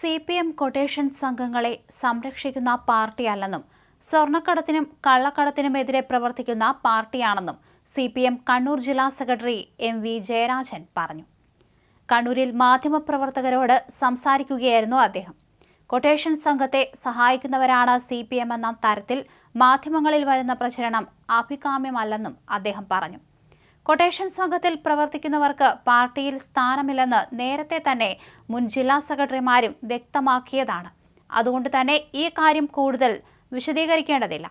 C P M quotation സംഘങ്ങളെ സംരക്ഷിക്കുന്ന പാർട്ടിയല്ലെന്നും സ്വർണക്കടത്തിനും കള്ളക്കടത്തിനുമെതിരെ പ്രവർത്തിക്കുന്ന പാർട്ടിയാണെന്നും സി പി എം കണ്ണൂർ ജില്ലാ സെക്രട്ടറി എം വി ജയരാജൻ പറഞ്ഞു. കണ്ണൂരിൽ മാധ്യമപ്രവർത്തകരോട് സംസാരിക്കുകയായിരുന്നു അദ്ദേഹം. കൊട്ടേഷൻ സംഘത്തെ സഹായിക്കുന്നവരാണ് സി പി എം എന്ന തരത്തിൽ മാധ്യമങ്ങളിൽ വരുന്ന പ്രചരണം അഭികാമ്യമല്ലെന്നും അദ്ദേഹം പറഞ്ഞു. കൊട്ടേഷൻ സംഘത്തിൽ പ്രവർത്തിക്കുന്നവർക്ക് പാർട്ടിയിൽ സ്ഥാനമില്ലെന്ന് നേരത്തെ തന്നെ മുൻ ജില്ലാ സെക്രട്ടറിമാരും വ്യക്തമാക്കിയതാണ്. അതുകൊണ്ട് തന്നെ ഈ കാര്യം കൂടുതൽ വിശദീകരിക്കേണ്ടതില്ല.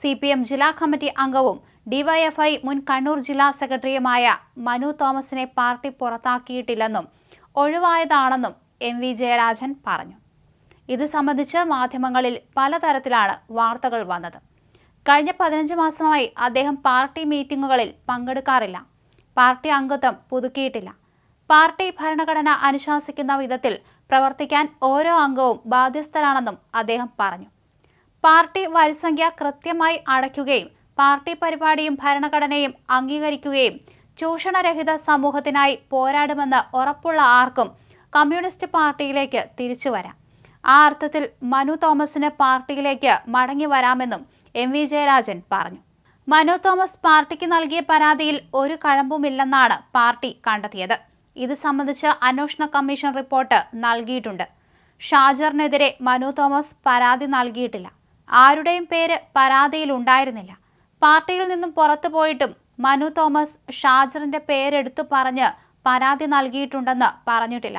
സി പി എം ജില്ലാ കമ്മിറ്റി അംഗവും ഡിവൈഎഫ്ഐ മുൻ കണ്ണൂർ ജില്ലാ സെക്രട്ടറിയുമായ മനു തോമസിനെ പാർട്ടി പുറത്താക്കിയിട്ടില്ലെന്നും ഒഴിവായതാണെന്നും എം വി ജയരാജൻ പറഞ്ഞു. ഇത് സംബന്ധിച്ച് മാധ്യമങ്ങളിൽ പലതരത്തിലാണ് വാർത്തകൾ വന്നത്. കഴിഞ്ഞ പതിനഞ്ച് മാസമായി അദ്ദേഹം പാർട്ടി മീറ്റിംഗുകളിൽ പങ്കെടുക്കാറില്ല. പാർട്ടി അംഗത്വം പുതുക്കിയിട്ടില്ല. പാർട്ടി ഭരണഘടന അനുശാസിക്കുന്ന വിധത്തിൽ പ്രവർത്തിക്കാൻ ഓരോ അംഗവും ബാധ്യസ്ഥരാണെന്നും അദ്ദേഹം പറഞ്ഞു. പാർട്ടി വരിസംഖ്യ കൃത്യമായി അടയ്ക്കുകയും പാർട്ടി പരിപാടിയും ഭരണഘടനയും അംഗീകരിക്കുകയും ചൂഷണരഹിത സമൂഹത്തിനായി പോരാടുമെന്ന് ഉറപ്പുള്ള ആർക്കും കമ്മ്യൂണിസ്റ്റ് പാർട്ടിയിലേക്ക് തിരിച്ചു വരാം ആ അർത്ഥത്തിൽ മനു തോമസിന് പാർട്ടിയിലേക്ക് മടങ്ങി വരാമെന്നും എം വി ജയരാജൻ പറഞ്ഞു. മനോ തോമസ് പാർട്ടിക്ക് നൽകിയ പരാതിയിൽ ഒരു കഴമ്പുമില്ലെന്നാണ് പാർട്ടി കണ്ടെത്തിയത്. ഇത് സംബന്ധിച്ച് അന്വേഷണ കമ്മീഷൻ റിപ്പോർട്ട് നൽകിയിട്ടുണ്ട്. ഷാജറിനെതിരെ മനു തോമസ് പരാതി നൽകിയിട്ടില്ല. ആരുടെയും പേര് പരാതിയിൽ ഉണ്ടായിരുന്നില്ല. പാർട്ടിയിൽ നിന്നും പുറത്തു പോയിട്ടും മനു തോമസ് ഷാജറിന്റെ പേരെടുത്തു പറഞ്ഞ് പരാതി നൽകിയിട്ടുണ്ടെന്ന് പറഞ്ഞിട്ടില്ല.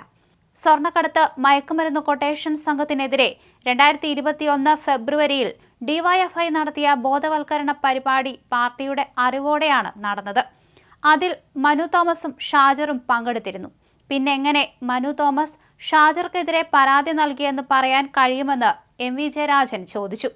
സ്വർണക്കടത്ത് മയക്കുമരുന്ന് കൊട്ടേഷൻ സംഘത്തിനെതിരെ രണ്ടായിരത്തി ഇരുപത്തിയൊന്ന് ഫെബ്രുവരിയിൽ ഡിവൈഎഫ്ഐ നടത്തിയ ബോധവൽക്കരണ പരിപാടി പാർട്ടിയുടെ അറിവോടെയാണ് നടന്നത്. അതിൽ മനു തോമസും ഷാജറും പങ്കെടുത്തിരുന്നു. പിന്നെ എങ്ങനെ മനു തോമസ് ഷാജർക്കെതിരെ പരാതി നൽകിയെന്ന് പറയാൻ കഴിയുമെന്ന് എം വി ജയരാജൻ ചോദിച്ചു.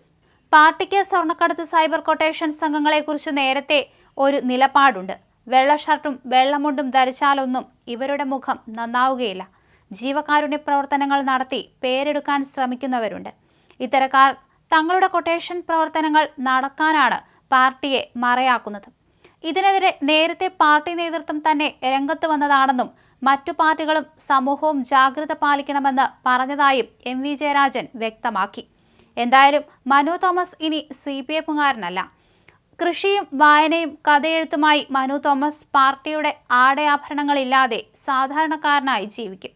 പാർട്ടിക്ക് സ്വർണക്കടത്ത് സൈബർ കൊട്ടേഷൻ സംഘങ്ങളെക്കുറിച്ച് നേരത്തെ ഒരു നിലപാടുണ്ട്. വെള്ള ഷർട്ടും വെള്ളമുണ്ടും ധരിച്ചാലൊന്നും ഇവരുടെ മുഖം നന്നാവുകയില്ല. ജീവകാരുണ്യ പ്രവർത്തനങ്ങൾ നടത്തി പേരെടുക്കാൻ ശ്രമിക്കുന്നവരുണ്ട്. ഇത്തരക്കാർ തങ്ങളുടെ കൊട്ടേഷൻ പ്രവർത്തനങ്ങൾ നടക്കാനാണ് പാർട്ടിയെ മറയാക്കുന്നത്. ഇതിനെതിരെ നേരത്തെ പാർട്ടി നേതൃത്വം തന്നെ രംഗത്ത് വന്നതാണെന്നും മറ്റു പാർട്ടികളും സമൂഹവും ജാഗ്രത പാലിക്കണമെന്ന് പറഞ്ഞതായും എം വി ജയരാജൻ വ്യക്തമാക്കി. എന്തായാലും മനു തോമസ് ഇനി സി പി എഫുകാരനല്ല കൃഷിയും വായനയും കഥയെഴുത്തുമായി മനു തോമസ് പാർട്ടിയുടെ ആടയാഭരണങ്ങളില്ലാതെ സാധാരണക്കാരനായി ജീവിക്കും.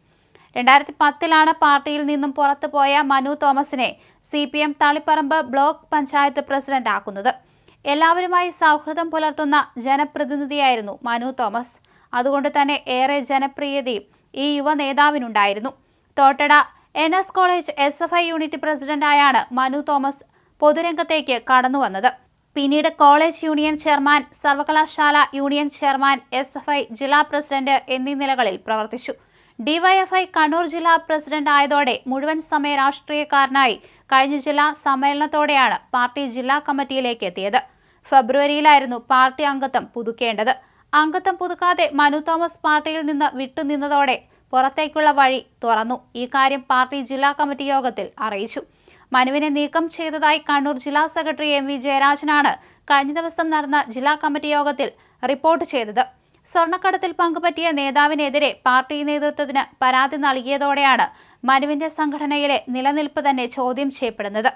രണ്ടായിരത്തി പത്തിലാണ് പാർട്ടിയിൽ നിന്നും പുറത്തുപോയ മനു തോമസിനെ C P M Taliparamba block panchayat president ആക്കുന്നത്. എല്ലാവരുമായി സൗഹൃദം പുലർത്തുന്ന ജനപ്രതിനിധിയായിരുന്നു മനു തോമസ്. അതുകൊണ്ട് തന്നെ ഏറെ ജനപ്രിയതയും ഈ യുവ നേതാവിനുണ്ടായിരുന്നു. Thottada N S college S F I unit പ്രസിഡന്റായാണ് Manu Thomas പൊതുരംഗത്തേക്ക് കടന്നു വന്നത്. പിന്നീട് കോളേജ് യൂണിയൻ ചെയർമാൻ സർവകലാശാല union chairman S F I ജില്ലാ പ്രസിഡന്റ് എന്നീ നിലകളിൽ പ്രവർത്തിച്ചു. ഡിവൈഎഫ്ഐ കണ്ണൂർ ജില്ലാ പ്രസിഡന്റ് ആയതോടെ മുഴുവൻ സമയ രാഷ്ട്രീയക്കാരനായി കഴിഞ്ഞ ജില്ലാ സമ്മേളനത്തോടെയാണ് പാർട്ടി ജില്ലാ കമ്മിറ്റിയിലേക്ക് എത്തിയത്. ഫെബ്രുവരിയിലായിരുന്നു പാർട്ടി അംഗത്വം പുതുക്കേണ്ടത്. അംഗത്വം പുതുക്കാതെ മനു തോമസ് പാർട്ടിയിൽ നിന്ന് വിട്ടുനിന്നതോടെ പുറത്തേക്കുള്ള വഴി തുറന്നു. ഈ കാര്യം പാർട്ടി ജില്ലാ കമ്മിറ്റി യോഗത്തിൽ അറിയിച്ചു. മനുവിനെ നീക്കം ചെയ്തതായി കണ്ണൂർ ജില്ലാ സെക്രട്ടറി എം വി ജയരാജനാണ് കഴിഞ്ഞ ദിവസം നടന്ന ജില്ലാ കമ്മിറ്റി യോഗത്തിൽ റിപ്പോർട്ട് ചെയ്തത്. സ്വർണക്കടത്തിൽ പങ്കുപറ്റിയ നേതാവിനെതിരെ പാർട്ടി നേതൃത്വത്തിന് പരാതി നൽകിയതോടെയാണ് മനുവിന്റെ സംഘടനയിലെ നിലനിൽപ്പ് തന്നെ ചോദ്യം ചെയ്യപ്പെടുന്നത്